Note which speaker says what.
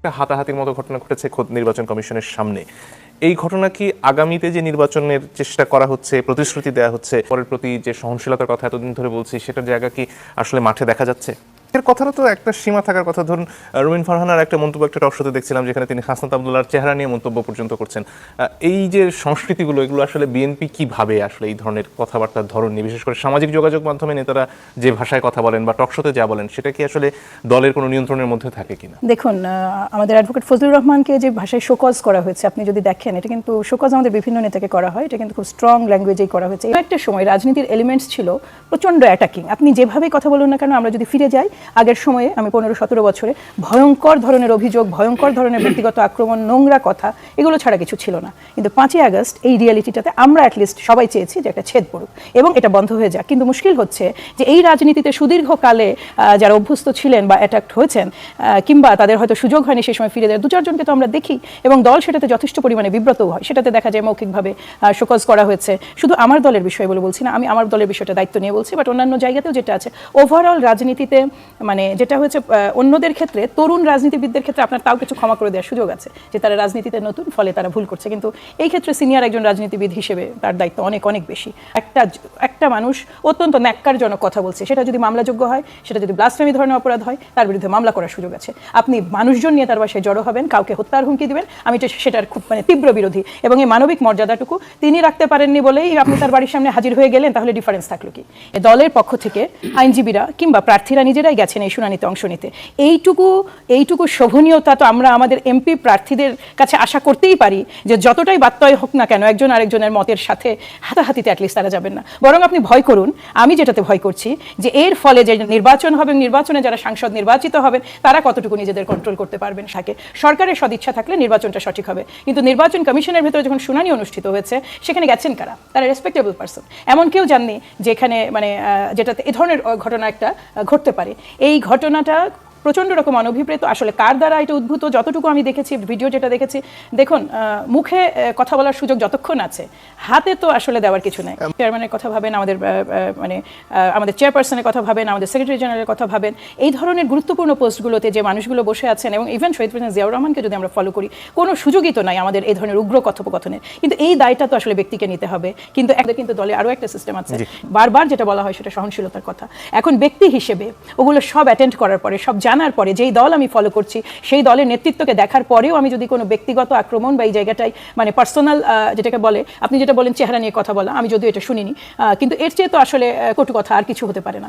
Speaker 1: একটা হাতাহাতির মতো ঘটনা ঘটেছে খোদ নির্বাচন কমিশনের সামনে। এই ঘটনা কি আগামীতে যে নির্বাচনের চেষ্টা করা হচ্ছে, প্রতিশ্রুতি দেওয়া হচ্ছে, পরের প্রতি যে সহনশীলতার কথা এতদিন ধরে বলছি, সেটার জায়গা কি আসলে মাঠে দেখা যাচ্ছে? এর কথাটা তো একটা সীমা থাকার কথা। ধরুন রুমিন ফারহানার একটা মন্তব্য, একটা টক শোতে দেখছিলাম, যেখানে তিনি হাসনাত আবদুল্লাহর চেহারা নিয়ে মন্তব্য পর্যন্ত করছেন। এই যে সংস্কৃতিগুলো, এগুলো আসলে বিএনপি কি ভাবে আসলে এই ধরনের কথাবার্তার ধরন নিয়ে, বিশেষ করে সামাজিক যোগাযোগ মাধ্যমে নেতারা যে ভাষায় কথা বলেন বা টক শোতে যা বলেন, সেটা কি আসলে দলের কোনো নিয়ন্ত্রণের মধ্যে থাকে কিনা?
Speaker 2: দেখুন আমাদের অ্যাডভোকেট ফজলুর রহমানকে যে ভাষায় শোকজ করা হয়েছে, আপনি যদি দেখেন, এটা কিন্তু শোকজ আমাদের বিভিন্ন নেতাকে করা হয়, এটা কিন্তু খুব স্ট্রং ল্যাঙ্গুয়েজেই করা হয়েছে। একটা সময় রাজনীতির এলিমেন্টস ছিল প্রচণ্ড অ্যাটাকিং আপনি যেভাবে কথা বলুন না কেন, আমরা যদি ফিরে যাই আগের সময়ে আমি পনেরো সতেরো বছরে ভয়ঙ্কর ধরনের অভিযোগ, ভয়ঙ্কর ধরনের ব্যক্তিগত আক্রমণ, নোংরা কথা, এগুলো ছাড়া কিছু ছিল না। কিন্তু পাঁচই আগস্ট এই রিয়ালিটিটাতে আমরা অ্যাটলিস্ট সবাই চেয়েছি যে একটা ছেদ পড়ুক এবং এটা বন্ধ হয়ে যাক। কিন্তু মুশকিল হচ্ছে যে এই রাজনীতিতে সুদীর্ঘকালে যারা অভ্যস্ত ছিলেন বা অ্যাটাক্ট হয়েছেন কিংবা তাদের হয়তো সুযোগ হয়নি সেই সময় ফিরে দেয় দু চারজনকে তো আমরা দেখি এবং দল সেটাতে যথেষ্ট পরিমাণে বিব্রতও হয়। সেটাতে দেখা যায় মৌখিকভাবে শোকজ করা হয়েছে। শুধু আমার দলের বিষয় বলে বলছি না, আমি আমার দলের বিষয়টা দায়িত্ব নিয়ে বলছি বাট অন্যান্য জায়গাতেও যেটা আছে ওভারঅল রাজনীতিতে মানে যেটা হয়েছে অন্যদের ক্ষেত্রে, তরুণ রাজনীতিবিদদের ক্ষেত্রে আপনার তাও কিছু ক্ষমা করে দেওয়ার সুযোগ আছে, যে তারা রাজনীতিতে নতুন, ফলে তারা ভুল করছে। কিন্তু এই ক্ষেত্রে সিনিয়র একজন রাজনীতিবিদ হিসেবে তার দায়িত্ব অনেক অনেক বেশি। একটা একটা মানুষ অত্যন্ত ন্যাক্কারজনক কথা বলছে। সেটা যদি মামলাযোগ্য হয়, সেটা যদি ব্লাস্টামি ধরনের অপরাধ হয়, তার বিরুদ্ধে মামলা করার সুযোগ আছে। আপনি মানুষজন নিয়ে তার বাসায় জড়ো হবেন, কাউকে হত্যার হুমকি দিবেন, আমি তো সেটার খুব মানে তীব্র বিরোধী। এবং এই মানবিক মর্যাদাটুকু তিনি রাখতে পারেননি বলেই আপনি তার বাড়ির সামনে হাজির হয়ে গেলেন, তাহলে ডিফারেন্স থাকল কি? দলের পক্ষ থেকে আইনজীবীরা কিংবা প্রার্থীরা নিজেরাই গেছেন এই শুনানিতে অংশ নিতে। এইটুকু এইটুকু শোভনীয়তা তো আমরা আমাদের এমপি প্রার্থীদের কাছে আশা করতেই পারি যে যতটাই বাত্যয় হোক না কেন একজন আরেকজনের মতের সাথে হাতাহাতিতে অ্যাটলিস্ট তারা যাবেন না। বরং আপনি ভয় করুন, আমি যেটাতে ভয় করছি যে এর ফলে যে নির্বাচন হবে, নির্বাচনে যারা সাংসদ নির্বাচিত হবেন তারা কতটুকু নিজেদের কন্ট্রোল করতে পারবেন সাকে সরকারের সদিচ্ছা থাকলে নির্বাচনটা সঠিক হবে। কিন্তু নির্বাচন কমিশনের ভেতরে যখন শুনানি অনুষ্ঠিত হয়েছে, সেখানে গেছেন কারা? তারা রেসপেক্টেবল পার্সন এমন কেউ জাননি যেখানে মানে যেটাতে এ ধরনের ঘটনা একটা ঘটতে পারে। এই ঘটনাটা প্রচণ্ড রকম অনভিপ্রেত। আসলে কার দ্বারা এটা উদ্ভূত? যতটুকু আমি দেখেছি ভিডিও যেটা দেখেছি দেখুন মুখে কথা বলার সুযোগ যতক্ষণ আছে হাতে তো আসলে দেওয়ার কিছু নাই। চেয়ারম্যানের কথা ভাবেন আমাদের মানে আমাদের চেয়ারপারসনের কথা ভাবেন আমাদের সেক্রেটারি জেনারেলের কথা ভাবেন এই ধরনের গুরুত্বপূর্ণ পোস্টগুলোতে যে মানুষগুলো বসে আছেন এবং ইভেন শহীদ প্রেসিডেন্ট জিয়াউর রহমানকে যদি আমরা ফলো করি কোনো সুযোগই তো নাই আমাদের এই ধরনের উগ্র কথোপকথনের। কিন্তু এই দায়টা তো আসলে ব্যক্তিকে নিতে হবে। কিন্তু একটা কিন্তু দলে আরও একটা সিস্টেম আছে। বারবার যেটা বলা হয় সেটা সহনশীলতার কথা। এখন ব্যক্তি হিসেবে ওগুলো সব অ্যাটেন্ড করার পরে সব জানার পরে যেই দল আমি ফলো করছি, সেই দলের নেতৃত্বকে দেখার পরেও আমি যদি কোনো ব্যক্তিগত আক্রমণ বা এই জায়গাটাই মানে পার্সোনাল যেটাকে বলে, আপনি যেটা বলেন চেহারা নিয়ে কথা বলা, আমি যদিও এটা শুনিনি কিন্তু এর চেয়ে তো আসলে কটু কথা আর কিছু হতে পারে না।